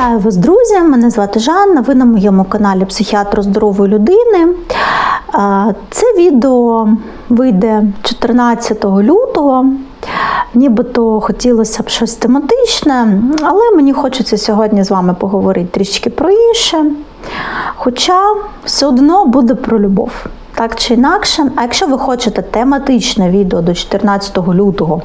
Вітаю вас, друзі! Мене звати Жанна. Ви на моєму каналі Психіатр здорової людини. Це відео вийде 14 лютого. Нібито хотілося б щось тематичне, але мені хочеться сьогодні з вами поговорити трішки про інше. Хоча все одно буде про любов. Так чи інакше, а якщо ви хочете тематичне відео до 14 лютого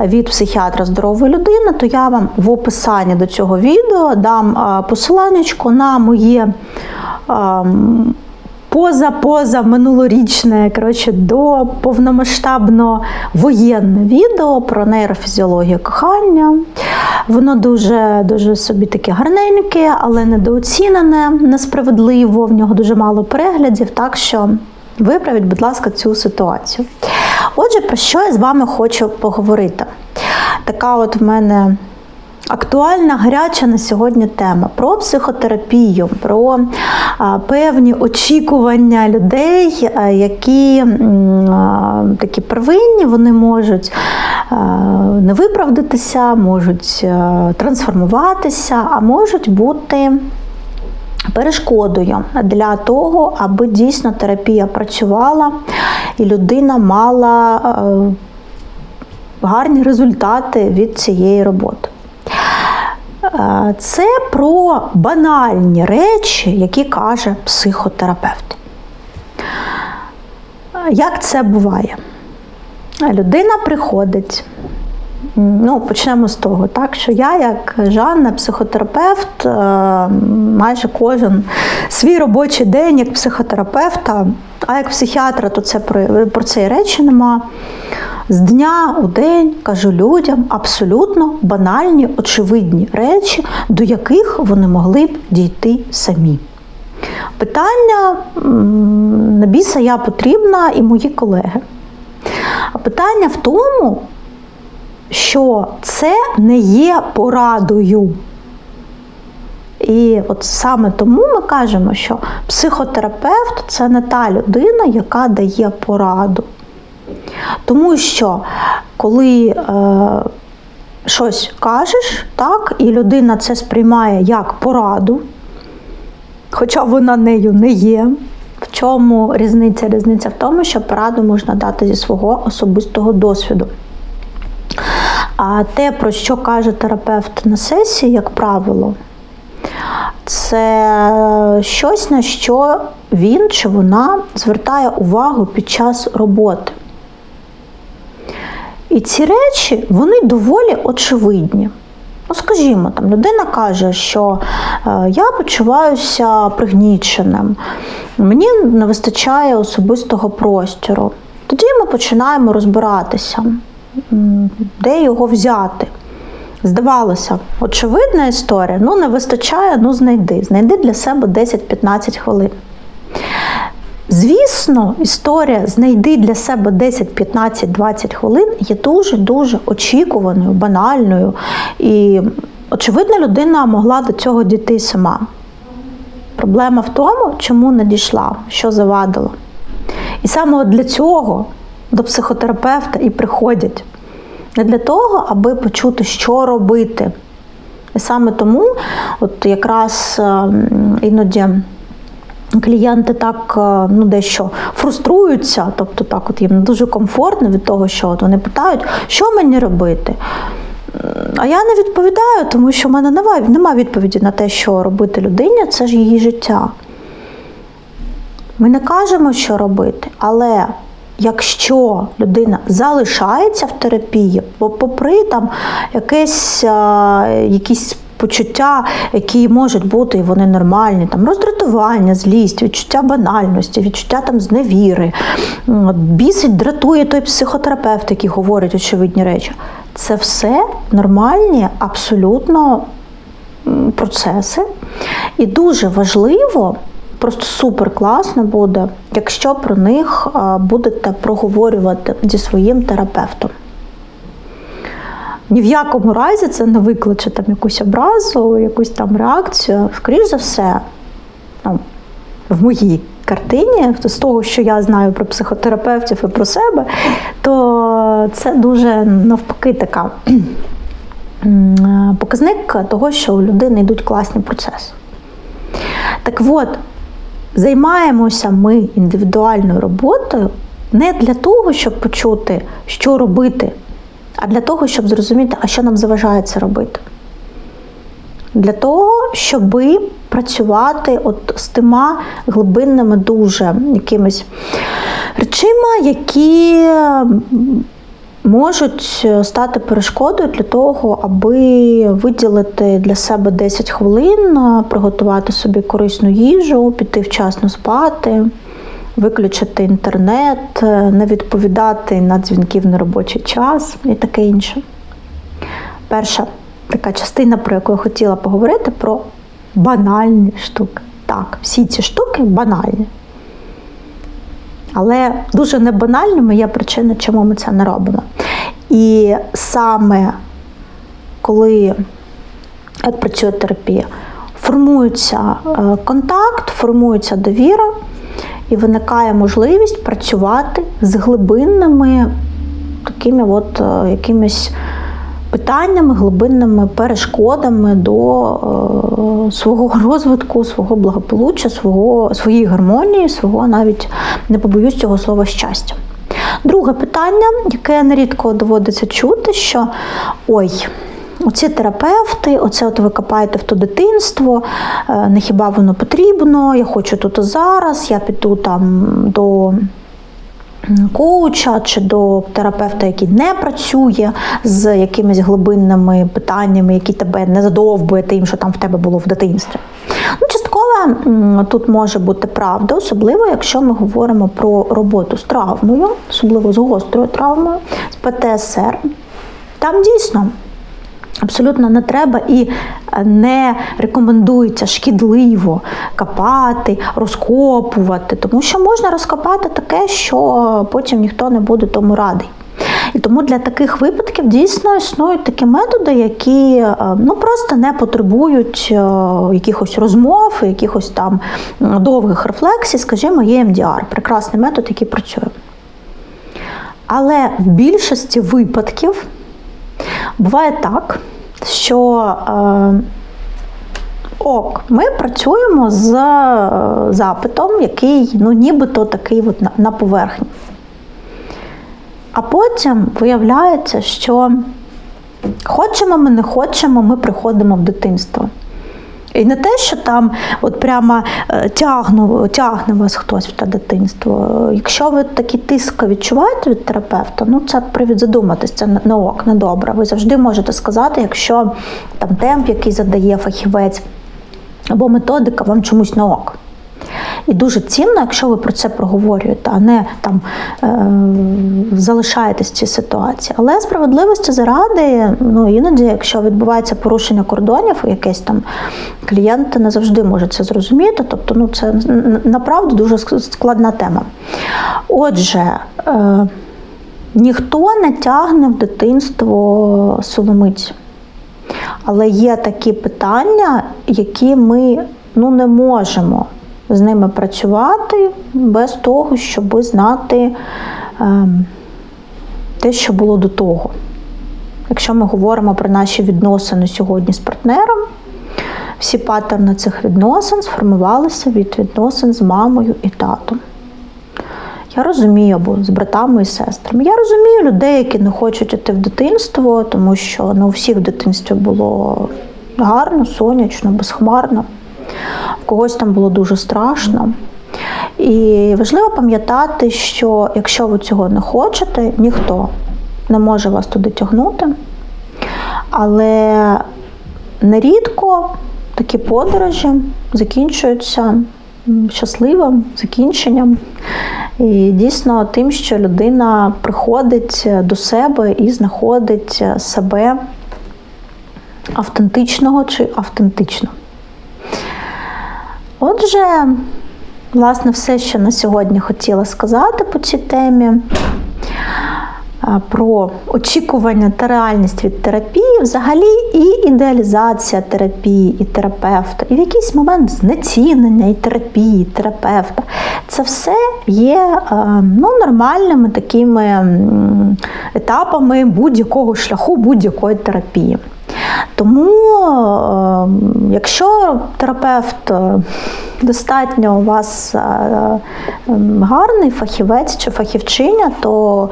від психіатра здорової людини, то я вам в описанні до цього відео дам а, на моє поза-поза минулорічне, коротше, до повномасштабно воєнне відео про нейрофізіологію кохання. Воно дуже дуже собі таке гарненьке, але недооцінене, несправедливо. В нього дуже мало переглядів, так що виправіть, будь ласка, цю ситуацію. Отже, про що я з вами хочу поговорити? Така от в мене актуальна, гаряча на сьогодні тема про психотерапію, про певні очікування людей, а, які такі первинні, вони можуть а, не виправдатися, можуть а, трансформуватися, а можуть бути. Перешкодою для того, аби дійсно терапія працювала і людина мала е, гарні результати від цієї роботи. Е, Це про банальні речі, які каже психотерапевт. Е, Як це буває? Людина приходить. Ну, почнемо з того, так що я, як Жанна, психотерапевт, е, майже кожен свій робочий день як психотерапевта, а як психіатра, то це про, це і речі нема. З дня у день кажу людям абсолютно банальні, очевидні речі, до яких вони могли б дійти самі. Питання на біса я потрібна і мої колеги. А питання в тому, що це не є порадою. І от саме тому ми кажемо, що психотерапевт це не та людина, яка дає пораду. Тому що коли е, щось кажеш, так, і людина це сприймає як пораду, хоча вона нею не є. В чому різниця? Різниця в тому, що пораду можна дати зі свого особистого досвіду. А те, про що каже терапевт на сесії, як правило, це щось, на що він чи вона звертає увагу під час роботи. І ці речі, вони доволі очевидні. Ну, скажімо, там людина каже, що е, я почуваюся пригніченим, мені не вистачає особистого простору. Тоді ми починаємо розбиратися, де його взяти. Здавалося, очевидна історія, ну не вистачає, ну знайди. Знайди для себе 10-15 хвилин. Звісно, історія знайди для себе 10, 15, 20 хвилин є дуже-дуже очікуваною, банальною. І, очевидно, людина могла до цього дійти сама. Проблема в тому, чому не дійшла, що завадило. І саме для цього до психотерапевта і приходять. Не для того, аби почути, що робити. І саме тому, от якраз ем, іноді клієнти так е, ну, дещо фруструються, тобто так от їм не дуже комфортно від того, що от вони питають, що мені робити. А я не відповідаю, тому що в мене немає, відповіді на те, що робити людині, це ж її життя. Ми не кажемо, що робити, але якщо людина залишається в терапії, бо попри там якесь, якісь почуття, які можуть бути, і вони нормальні, там роздратування, злість, відчуття банальності, відчуття там зневіри, бісить, дратує той психотерапевт, який говорить очевидні речі. Це все нормальні, абсолютно процеси. І дуже важливо, просто супер класно буде, якщо про них будете проговорювати зі своїм терапевтом. Ні в якому разі це не викличе там якусь образу, якусь там реакцію. Скоріше за все, ну, в моїй картині, з того, що я знаю про психотерапевтів і про себе, то це дуже навпаки така показник того, що у людини йдуть класні процеси. Так от, займаємося ми індивідуальною роботою не для того, щоб почути, що робити, а для того, щоб зрозуміти, а що нам заважає це робити. Для того, щоб працювати от з тима глибинними дуже якимись речима, які можуть стати перешкодою для того, аби виділити для себе 10 хвилин, приготувати собі корисну їжу, піти вчасно спати, виключити інтернет, е, не відповідати на дзвінки в неробочий час і таке інше. Перша така частина, про яку я хотіла поговорити, про банальні штуки. Так, всі ці штуки банальні. Але дуже небанальними є причина, чому ми це не робимо. І саме коли як працює терапія, формується е, контакт, формується довіра, і виникає можливість працювати з глибинними такими от е, якимись питаннями, глибинними перешкодами до е, свого розвитку, свого благополуччя, свого, своєї гармонії, свого навіть не побоюсь цього слова щастя. Друге питання, яке нерідко доводиться чути, що ой. Оці терапевти, оце от ви копаєте в то дитинство, е, не хіба воно потрібно, я хочу тут зараз, я піду там до коуча чи до терапевта, який не працює з якимись глибинними питаннями, які тебе не задовбує тим, що там в тебе було в дитинстві. Ну, частково тут може бути правда, особливо якщо ми говоримо про роботу з травмою, особливо з гострою травмою, з ПТСР. Там дійсно Абсолютно не треба і не рекомендується шкідливо копати, розкопувати, тому що можна розкопати таке, що потім ніхто не буде тому радий. І тому для таких випадків дійсно існують такі методи, які е, ну, просто не потребують е, якихось розмов, якихось там довгих рефлексій, скажімо, EMDR – прекрасний метод, який працює. Але в більшості випадків буває так, що е, ок, ми працюємо з е, запитом, який ну, нібито такий от на, на поверхні. А потім виявляється, що хочемо ми не хочемо, ми приходимо в дитинство. І не те, що там от прямо е, тягну, тягне вас хтось в те дитинство. Якщо ви такий тиск відчуваєте від терапевта, ну це привід задуматися, це не- ок, не добре. Ви завжди можете сказати, якщо там темп, який задає фахівець, або методика вам чомусь не ок. І дуже цінно, якщо ви про це проговорюєте, а не там е, залишаєтесь в цій ситуації. Але справедливості заради, ну іноді, якщо відбувається порушення кордонів, якесь там клієнти не завжди можуть це зрозуміти. Тобто, ну це направду дуже складна тема. Отже, е, ніхто не тягне в дитинство соломиці. Але є такі питання, які ми ну, не можемо з ними працювати без того, щоб знати ем, те, що було до того. Якщо ми говоримо про наші відносини сьогодні з партнером, всі паттерни цих відносин сформувалися від відносин з мамою і татом. Я розумію, або з братами і сестрами. Я розумію людей, які не хочуть йти в дитинство, тому що не у всіх в дитинстві було гарно, сонячно, безхмарно. Когось там було дуже страшно. І важливо пам'ятати, що якщо ви цього не хочете, ніхто не може вас туди тягнути. Але нерідко такі подорожі закінчуються щасливим закінченням. І дійсно тим, що людина приходить до себе і знаходить себе автентичного чи автентично. Отже, власне, все, що на сьогодні хотіла сказати по цій темі. Про очікування та реальність від терапії, взагалі і ідеалізація терапії, і терапевта, і в якийсь момент знецінення і терапії, і терапевта. Це все є ну, нормальними такими етапами будь-якого шляху, будь-якої терапії. Тому, е, якщо терапевт е, достатньо у вас е, ем, гарний фахівець чи фахівчиня, то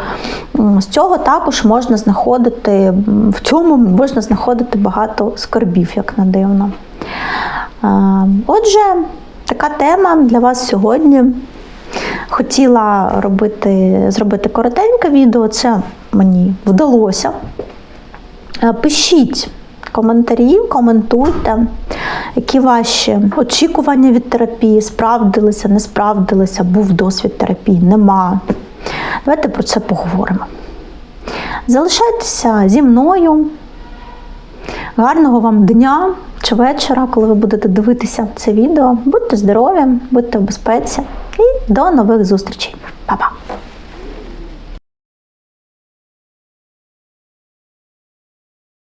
з цього також можна знаходити, в цьому можна знаходити багато скарбів, як не дивно. Е, Отже, така тема для вас сьогодні. Хотіла робити, зробити коротеньке відео, це мені вдалося. Е, Пишіть коментарі, коментуйте, які ваші очікування від терапії, справдилися, не справдилися, був досвід терапії, нема. Давайте про це поговоримо. Залишайтеся зі мною. Гарного вам дня чи вечора, коли ви будете дивитися це відео. Будьте здорові, будьте в безпеці і до нових зустрічей. Па-па!